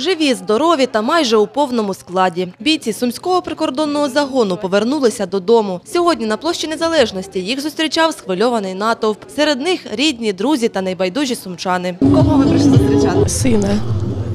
Живі, здорові та майже у повному складі. Бійці сумського прикордонного загону повернулися додому. Сьогодні на площі Незалежності їх зустрічав схвильований натовп. Серед них рідні, друзі та найбайдужі сумчани. Кого ви прийшли зустрічати? сина.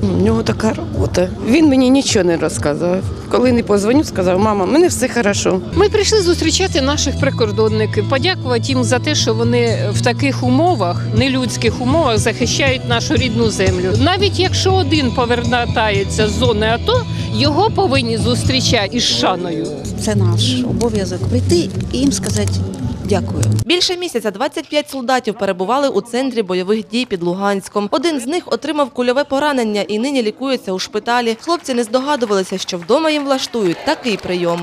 У нього така робота. Він мені нічого не розказував. Коли не позвоню, сказав, мама, в мене все хорошо. Ми прийшли зустрічати наших прикордонників, подякувати їм за те, що вони в таких умовах, нелюдських умовах, захищають нашу рідну землю. Навіть якщо один повертається з зони АТО, його повинні зустрічати із шаною. Це наш обов'язок прийти і їм сказати дякую. Більше місяця 25 солдатів перебували у центрі бойових дій під Луганськом. Один з них отримав кульове поранення і нині лікується у шпиталі. Хлопці не здогадувалися, що вдома їм влаштують такий прийом.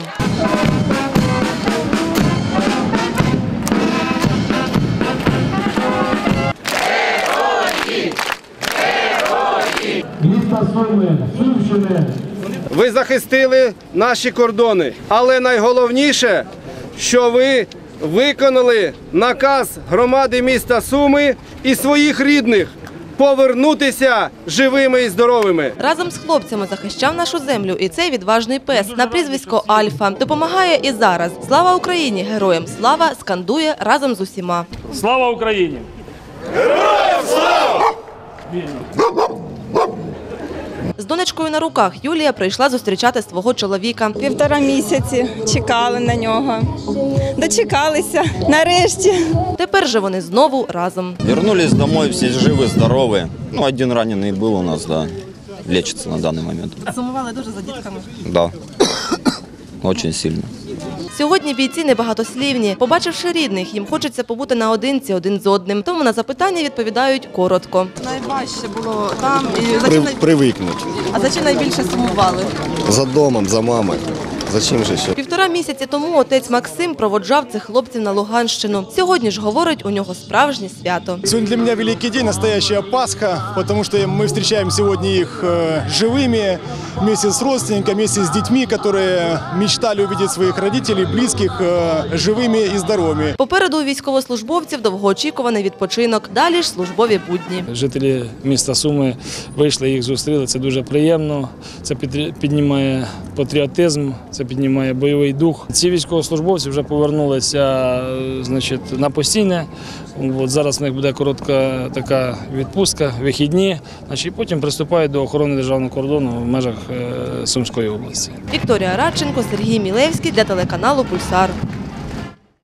Ви захистили наші кордони. Але найголовніше, що ви виконали наказ громади міста Суми і своїх рідних повернутися живими і здоровими. Разом з хлопцями захищав нашу землю і цей відважний пес на прізвисько Альфа. Допомагає і зараз. Слава Україні! Героям слава скандує разом з усіма. Слава Україні! З донечкою на руках Юлія прийшла зустрічати свого чоловіка. Півтора місяці чекали на нього. Дочекалися. Нарешті. Тепер же вони знову разом. Вернулись домой, все живы, здоровы. Ну, один раненый был у нас, да. Лечится на данный момент. Сумували дуже за дітками. Да. Очень сильно. Сьогодні бійці небагатослівні. Побачивши рідних, їм хочеться побути наодинці один з одним. Тому на запитання відповідають коротко. Найважче було там. І за чим, най- Привикнуть. а за чим найбільше сумували? За домом, за мамою. За чим же ще? Півтора місяці тому отець Максим проводжав цих хлопців на Луганщину. Сьогодні ж говорить, у нього справжнє свято. Сегодня для меня великий день, настоящая Пасха, потому что мы встречаем сегодня их э, живыми, вместе с родственниками, вместе с детьми, которые мечтали увидеть своих родителей, близких, э, живыми и здоровыми. Попереду у військовослужбовців довгоочікуваний відпочинок. Далі ж службові будні. Жителі міста Суми вийшли, їх зустріли. Це дуже приємно. Це піднімає патріотизм, це піднімає бойовий дух. Ці військовослужбовці вже повернулися е, значить, на постійне. От зараз в них буде коротка така відпустка, вихідні. Значить, потім приступають до охорони державного кордону в межах е, Сумської області. Вікторія Радченко, Сергій Мілевський для телеканалу Пульсар.